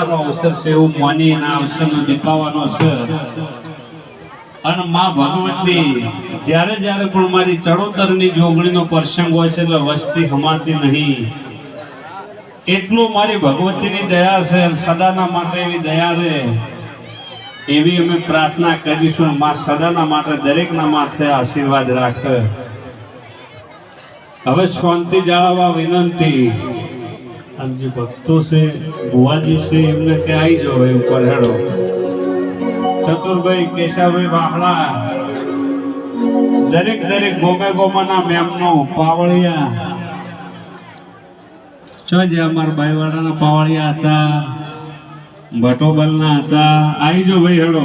અવસર છે એવું છે. અને માં ભગવતી, જ્યારે જ્યારે પણ મારી ચડોતરની જોગણીનો પ્રસંગ હોય છે વસ્તી હમાતી નહીં. એટલું મારી ભગવતીની દયા છે સદાના માટે એવી દયા છે. એવી અમે પ્રાર્થના કરીશું માં સદાના માટે દરેકના માથે આશીર્વાદ રાખે. હવે શાંતિ જાળવવા વિનંતી. અને જે ભક્તો છે, ભુવાજી છે, એમને કે આવી જાઓ ભાઈ ઉપર હેડો ચતુરભાઈ કેશાભાઈ વાહણા દરેક દરેક ગોમે ગોમાના મેમનો પાવળિયા. ચો જે અમારા બાઈવાડાના પાવળિયા હતા, ભટોબલના હતા આવી જાઓ ભાઈ હેડો.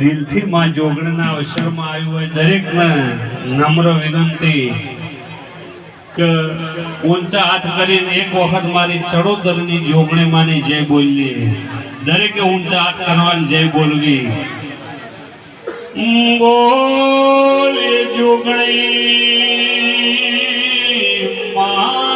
દિલથી માં જોગણના અવસરમાં આવ્યું હોય દરેકને નમ્ર વિનંતી કે ઊંચા હાથ કરીને એક વખત મારી ચડોતરની જોગણી માની જય બોલવી. દરેકે ઊંચા હાથ કરવાની જય બોલવી. બોલે જોગણી માતનો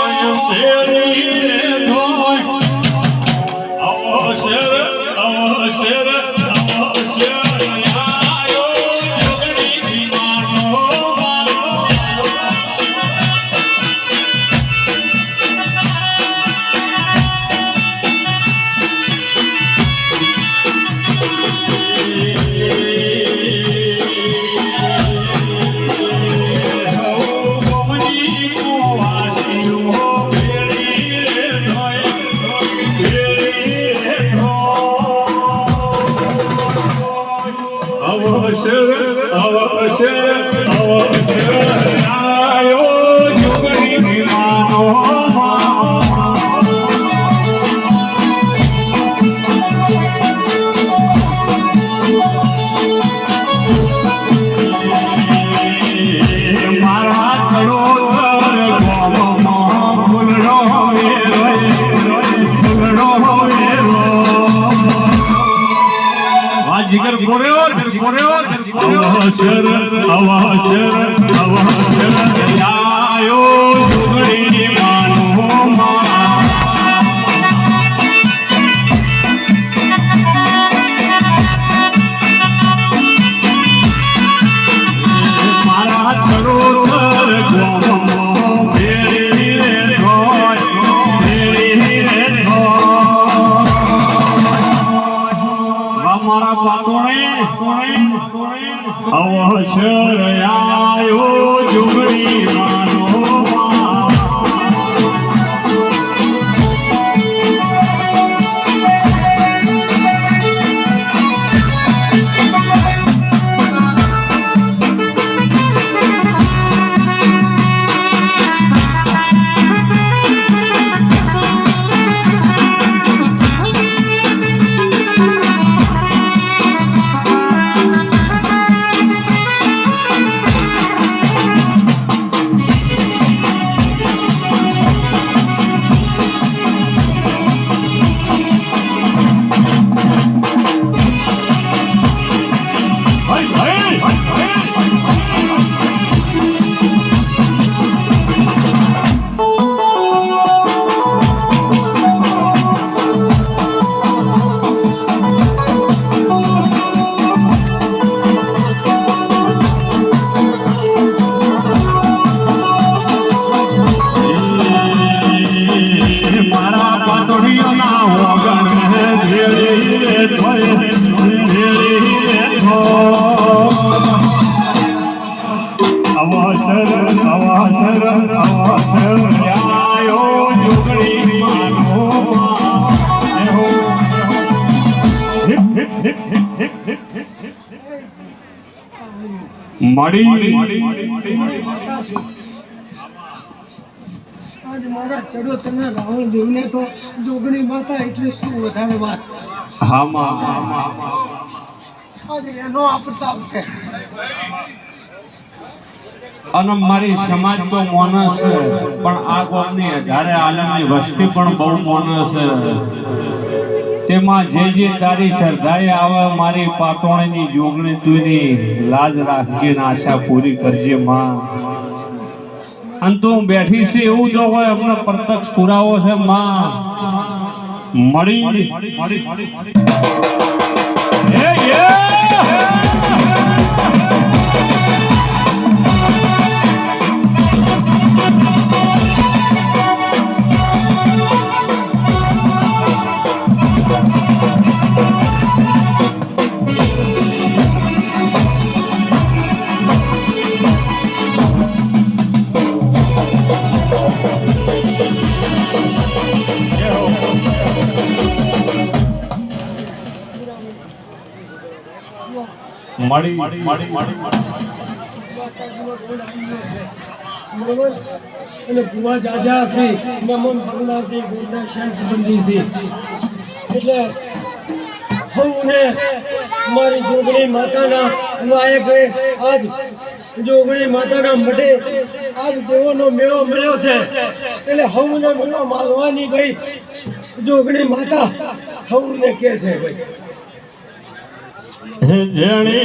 અવસર અવસર અવસર અવસર અવસર મળી. આજ મારા રાવણ દેવને તો જોગણી માતા એટલે શું વધારે વાત? હામાં હામાં આજે એનો આ છે અને મારી સમાજ તો મોનસ છે પણ આ ગામની અઢારે આલમની વસ્તી પણ બહુ મોનસ છે. તેમાં જે જે તારી શ્રદ્ધાએ આવે મારી પાટોણીની જોગણી તુની લાજ રાખજે ને આશા પૂરી કરજે માં. અને તું બેઠી છે એવું જો હોય અમને પ્રત્યક્ષ પુરાવો છે માં. મળી! મળી મળી બરોબર અને ભુવા જાજા છે નમન ભગના છે ગોંડા શાહ સંબંધી છે એટલે હું મારી જોગણી માતાના લાયક આજ જોગણી માતાના મઢે આજ દેવોનો મેળો મળ્યો છે. એટલે હવને મેળો માલવાની ભાઈ જોગણી માતા હવને કે છે ભાઈ. જેણે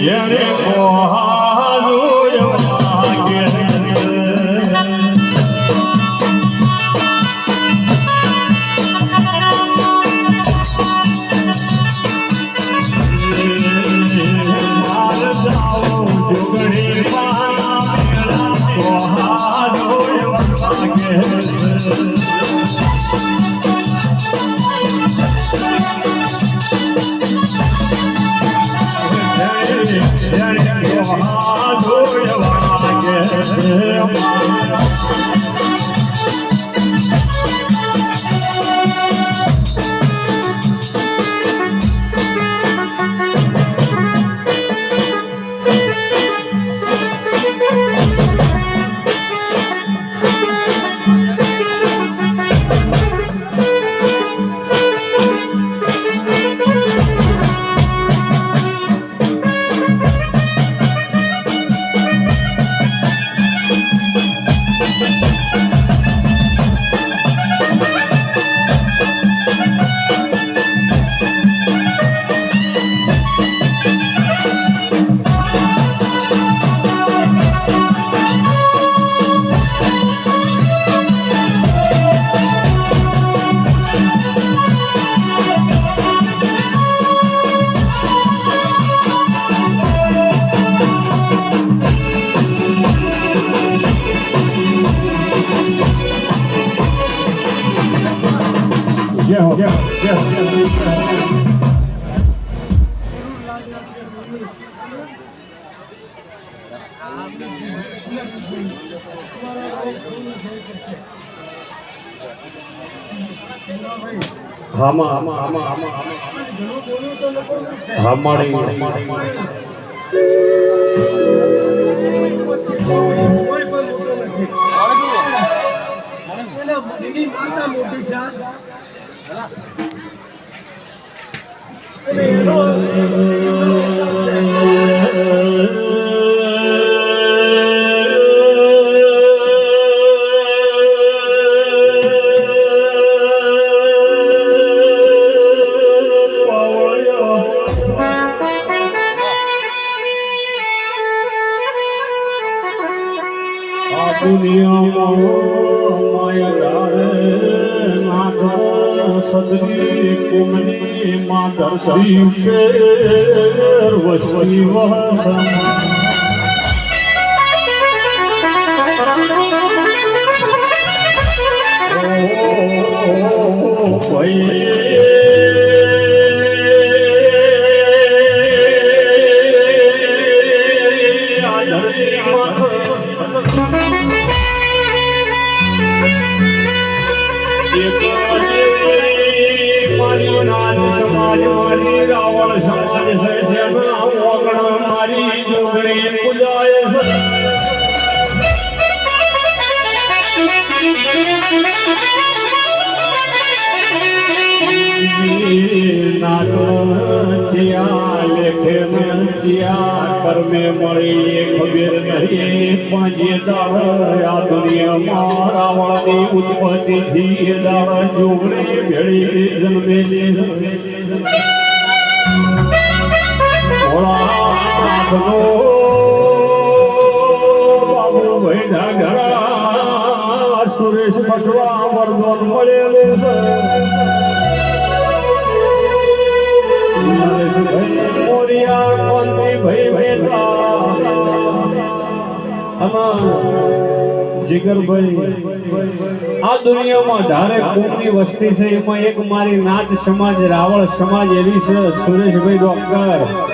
જણે કોહાલું હામાં હામાં હામાં હામાં હામાં હામાડી કોઈ પણ મોટો પેર વસવી કર્મે મળી એ ખબર નહીં પણ જે દાડ આ દુનિયામાં રાવણની ઉત્પત્તિ થી એ દાડ ભેળી સુરેશ પટવા વરદોન મળેલું આ દુનિયામાં ધારે કોમની વસ્તી છે, એમાં એક મારી નાથ સમાજ, રાવળ સમાજ એવી છે, સુરેશભાઈ ડોક્ટર.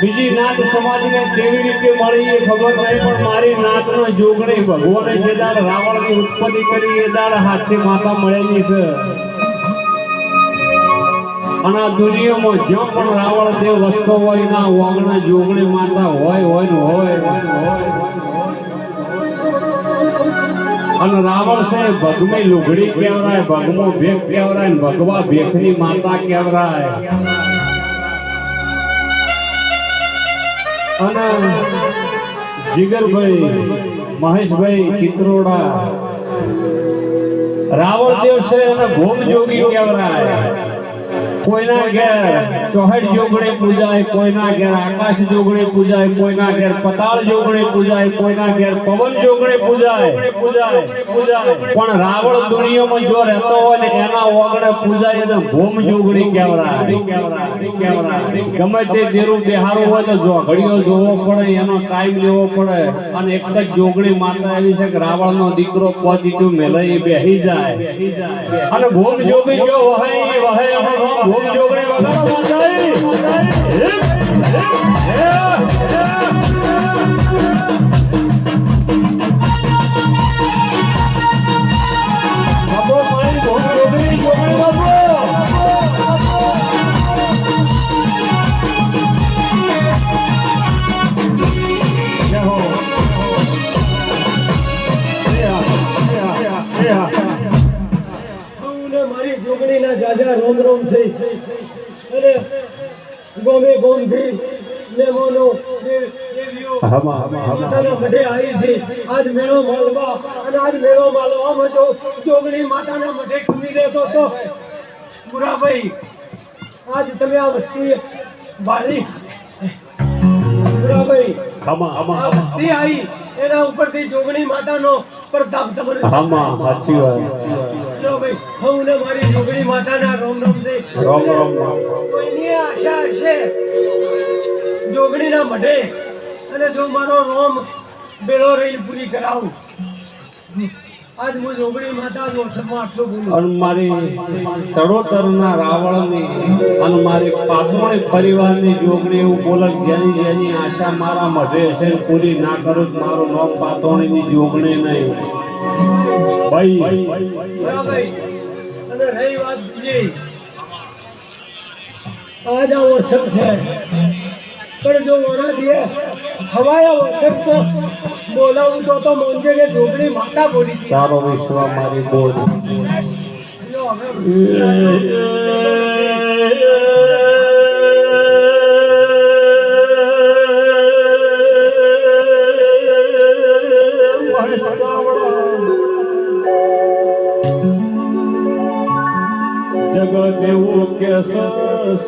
બીજી નાથ સમાજને કેવી રીતે મળી એ ખબર નહીં પણ મારી નાતનો જોગણી ભગવાને જે દાડ રાવણની ઉત્પત્તિ કરી એ દાડ હાથથી માતા મળેલી છે. અને આ દુનિયામાં જ્યાં પણ રાવણ દેવ વસતો હોય ના વાગણા જોગણી માતા હોય હોય હોય. અને રાવણ છે ભગમી લુગડી કેવરાય ભગમો ભેખ કહેવાય ને ભગવા ભેખની માતા કહેવાય અને જીગરભાઈ મહેશભાઈ ચિત્રોડા. રાવણ દેવ છે અને ભોગ જોગી કહેવાય. કોઈના ઘેર ચોહર જોગણે પૂજાય, કોઈના ઘેર આકાશ જોગણે પૂજાય, કોઈના ઘેર પતાળ જોગણે પૂજાય, કોઈના ઘેર પવન જોગણે પૂજાય. પૂજાય પૂજાય પણ રાવણ દુનિયામાં જો રહેતો હોય ને એના ઓગણે પૂજાય એને ભૂમ જોગણી કહેવાય. ગમે તે દેરું બેહારું હોય તો જો ઘડીઓ જોવો પડે, એનો ટાઈમ લેવો પડે. અને એક જ જોગણી માતા આવી છે કે રાવણ નો દીકરો પોઝિટિવ મેલાઈ બેહી જાય. અને ભૂમ જોગી જો વહે ઈ ભોગ જોગણી વગાડો માતાઈ મારી જોગણીના જાજા રોમ રોમ છે. અને ગોમે દેવ- દેવીઓ માતાના મઢે આવી છે. આજ મેળો માલવા અને આજ મેળો માલવામાં જો જોગણી માતાના મઢે ખમી રહેતો તો બુરાભાઈ આજ તમે આ વસ્તી વાળી. બુરાભાઈ આ વસ્તી આવી એના ઉપરથી જોગણી માતાનો પ્રતાપ તમારે સાચી વાત. લો ભાઈ હું ને મારી જોગણી માતાના રોમ રોમ છે રોમ રોમ. કોઈની આશા હશે જોગણીના મઢે. અને જો મારો રોમ બેળો રહીને પૂરી કરાવું. આજ હું જોગણી માતા વોટ્સઅપમાં આટલું બોલું. અને મારી ચડોતરના રાવણની અને મારી પાતોણી પરિવારની જોગણી એવું બોલક જેની જેની આશા મારા મઢે છે પૂરી ના કરું મારું નામ પાતોણીની જોગણી નહીં. ભાઈ અને રહી વાત બીજી આજ આ વોટ્સઅપ છે પણ જો વણાથી હવાયા વોટ્સઅપ તો બોલાવું તો તો મોંજે ને ઢોકળી માતા બોલી. તારો વિશ્વ મારી બોલ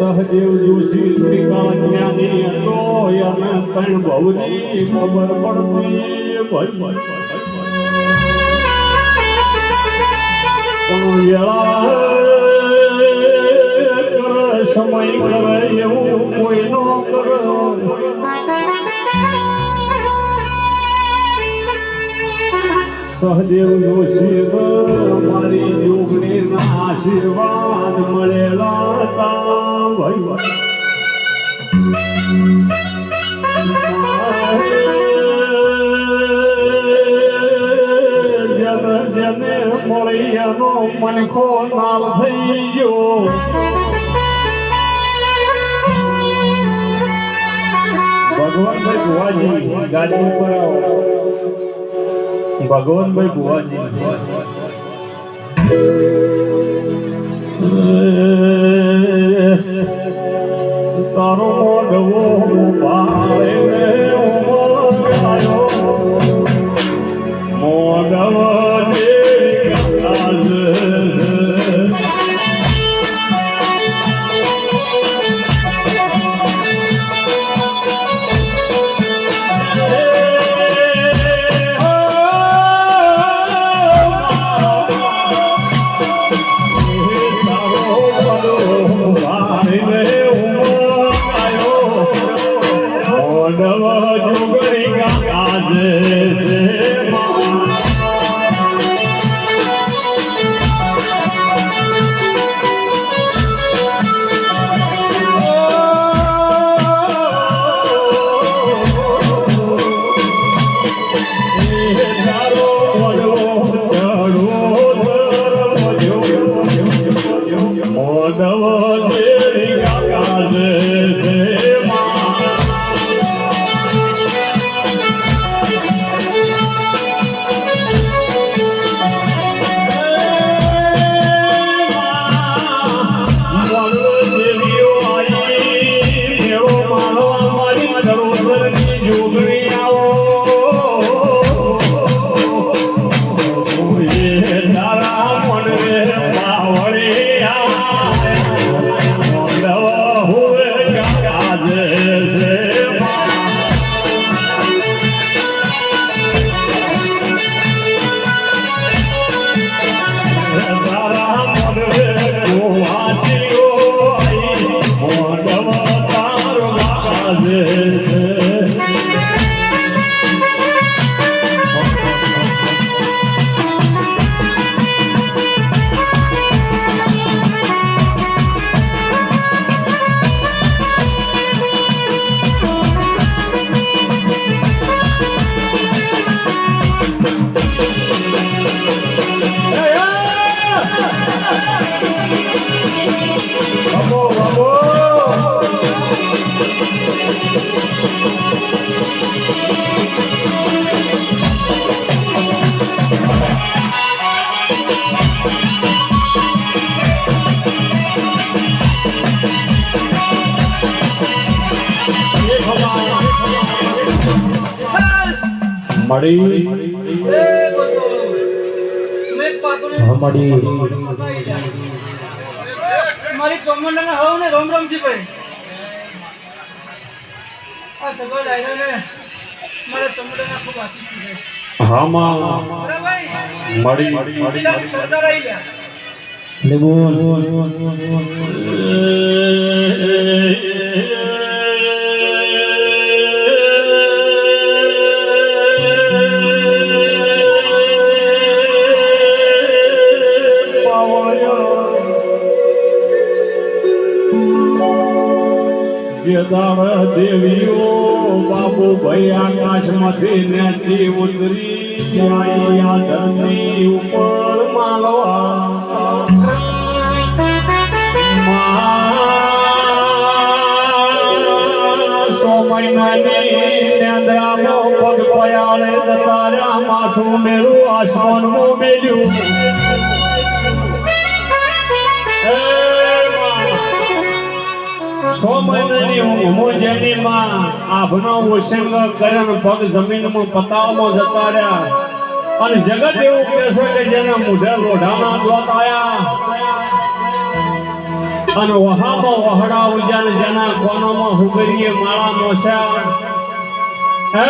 સહદેવ જોશી ત્રિકાળ્યાની હતો અમે પણ ભવની ખબર પડતી પણ વેળા સમય કરે એવું કોઈ નો કરે. સહદેવ શિવ, મારી જોગણી ના આશીર્વાદ મળેલા હતા. ભાઈ જન, જને મળીયાનો મનખો નાલ થઈ ગયો. ભગવાનભાઈ ભુવાજી ગાડી ઉપર આવો. ભગવાનભાઈ ભુવાજી તારો મળી. મળી મારી કમંડના હવ ને રોમ રોમ જી ભાઈ. આ સગો ડાયરો ને મારા કમંડના ખૂબ આશીષ છે હામાં બરાબર મળી. મળી. સરદાર આવી ગયા. જેદાર દેવીઓ, બાપુ ભાઈ આકાશમાંથી નેચી ઉતરી જાય આ ધરતી ઉપર માલવા. પગ પયાળે જતા માથું મેરું આસમાનમાં મેલ્યું સો મહિનાની આભનો ઓશંગ કર્યો પગ જમીનમાં પતાવમાં જતા રહ્યા. અને જગત એવું કહેશે કે જેના મુઢે લોઢાના દ્વત આયા. અને વહામાં વહડા ઉજાને જેના કોનોમાં હુગરીએ માળા મોસ્યા. હે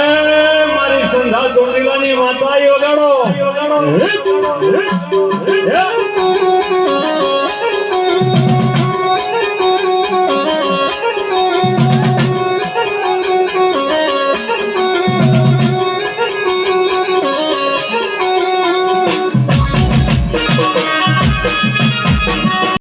મારી સંધા ચોટીલાની માતા